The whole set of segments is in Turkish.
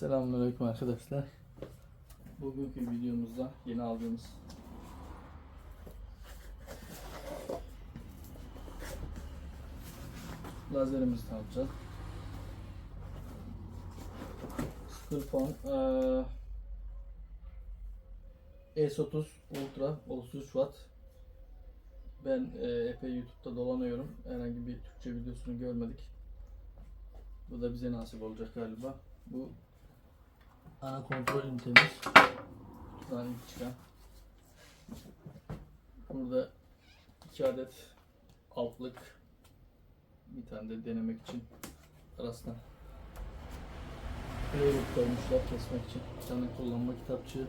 Selamünaleyküm arkadaşlar. Bugünkü videomuzda yeni aldığımız lazerimizi tanıtacağız. Skillphone eee, S30 Ultra 33 Watt. Ben eee, epey YouTube'da dolanıyorum. Herhangi bir Türkçe videosunu görmedik. Bu da bize nasip olacak galiba. Bu ana kontrol ünitemiz. İlk çıkan. Burada iki adet altlık bir tane de denemek için arasına Railroad koymuşlar kesmek için. Bir tane kullanma kitapçığı.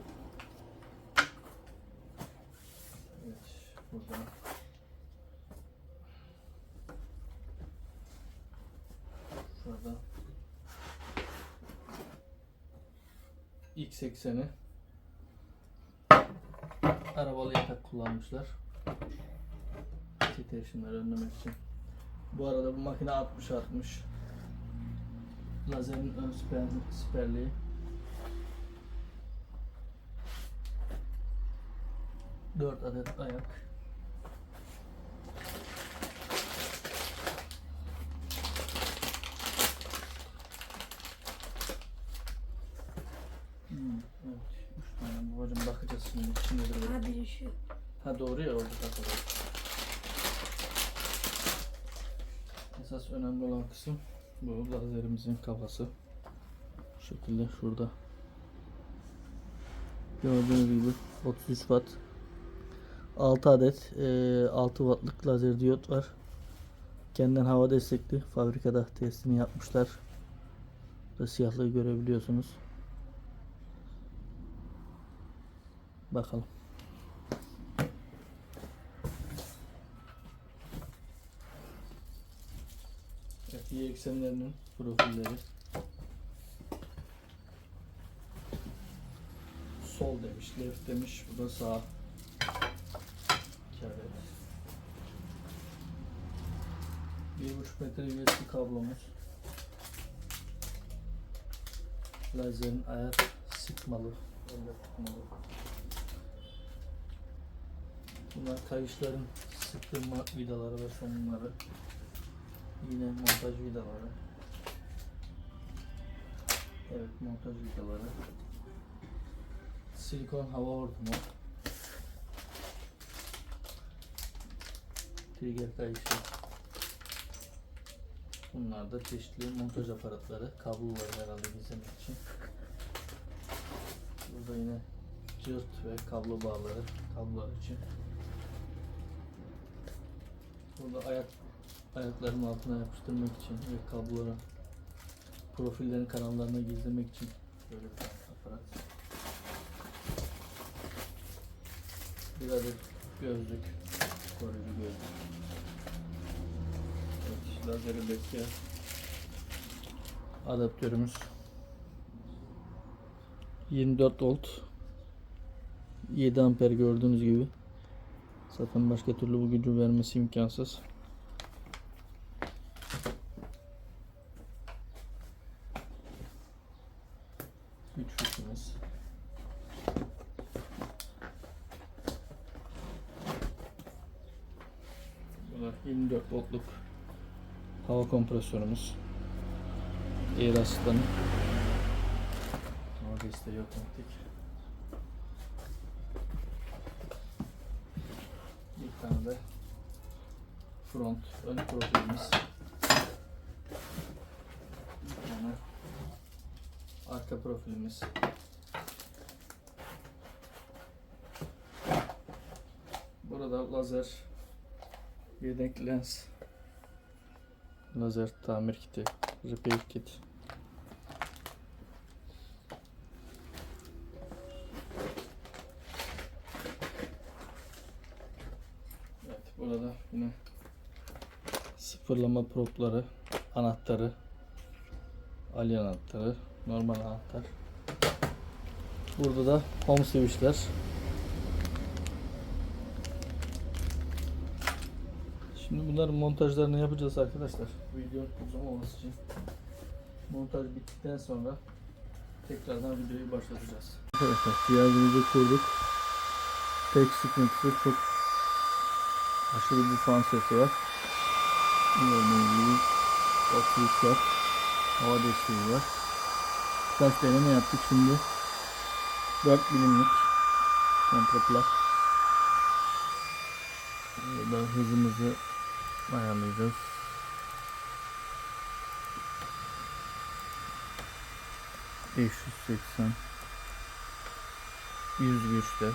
Evet burada Şurada X80'i arabalı yatak kullanmışlar. Titreşimleri önlemek için. Bu arada bu makine 60-60 lazerin ön siper, siperliği. Dört adet ayak. Ha doğru ya orada takılı. Esas önemli olan kısım bu lazerimizin kafası. Bu şekilde şurada. Gördüğünüz gibi 33 watt. 6 adet eee, 6 wattlık lazer diyot var. Kendinden hava destekli. Fabrikada testini yapmışlar. Burada siyahlığı görebiliyorsunuz. Bakalım. Evet, iyi eksenlerinin profilleri. Sol demiş, left demiş. Bu da sağ. Adet. Bir buçuk metre USB kablomuz. Lazerin ayak sıkmalı. Elle tutmalı. Bunlar kayışların sıkılma vidaları ve sonları. Yine montaj vidaları. Evet montaj vidaları. Silikon hava hortumu. Trigger kayışı. Bunlar da çeşitli montaj aparatları. Kabloları herhalde gizlemek için. Burada yine cırt ve kablo bağları. Kablolar için. Burada ayak ayakların altına yapıştırmak için ve kabloları profillerin kanallarına gizlemek için böyle bir aparat. Bir adet gözlük, koruyucu gözlük. Evet, lazeri bekleyen adaptörümüz 24 volt 7 amper gördüğünüz gibi zaten başka türlü bu gücü vermesi imkansız. Güç fişimiz. Bu da 24 voltluk hava kompresörümüz. Air asistanı. Hava desteği otomatik. Bir tane de front ön profilimiz. Bir tane arka profilimiz. Burada lazer yedek lens lazer tamir kiti repair kit Evet burada yine sıfırlama propları anahtarı Ali anahtarı normal anahtar Burada da home switchler Şimdi bunların montajlarını yapacağız arkadaşlar. Video uzamaması için. Montaj bittikten sonra tekrardan videoyu başlatacağız. Arkadaşlar cihazımızı kurduk. Tek sıkıntısı çok aşırı bir fan sesi var. Gördüğünüz gibi 33 watt hava desteği var. Birkaç deneme yaptık şimdi 4 milimlik kontraplak. Burada hızımızı ayarlayacağız. Beş yüz seksen yüz güçte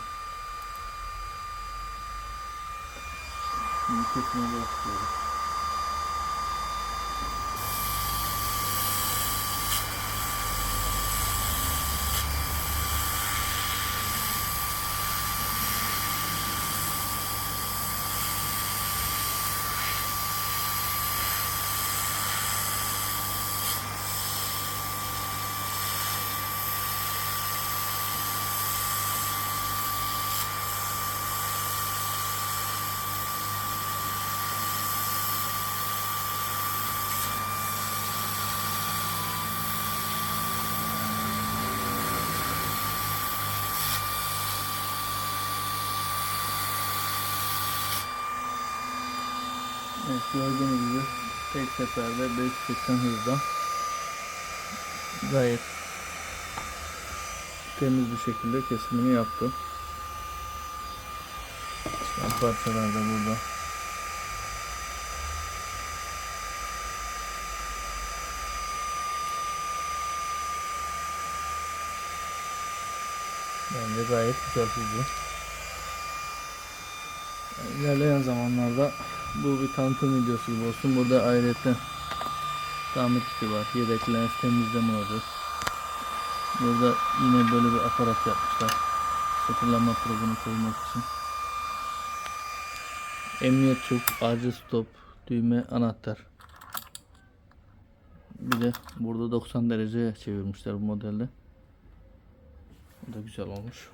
Şimdi kesime başlıyoruz. Evet gördüğünüz gibi tek seferde 580 hızda gayet temiz bir şekilde kesimini yaptı. Çıkan parçalar da burada. Bence gayet güzel hızlı. İlerleyen zamanlarda bu bir tanıtım videosu gibi olsun. Burada ayrıca tamir kiti var. Yedek lens temizleme olacak. Burada yine böyle bir aparat yapmışlar. Sıfırlama probunu koymak için. Emniyet çuk, acil stop, düğme, anahtar. Bir de burada 90 derece çevirmişler bu modelde. Bu da güzel olmuş.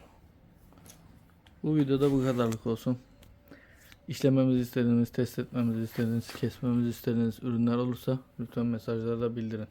Bu videoda bu kadarlık olsun. İşlememizi istediğiniz, test etmemizi istediğiniz, kesmemizi istediğiniz ürünler olursa lütfen mesajlarda bildirin.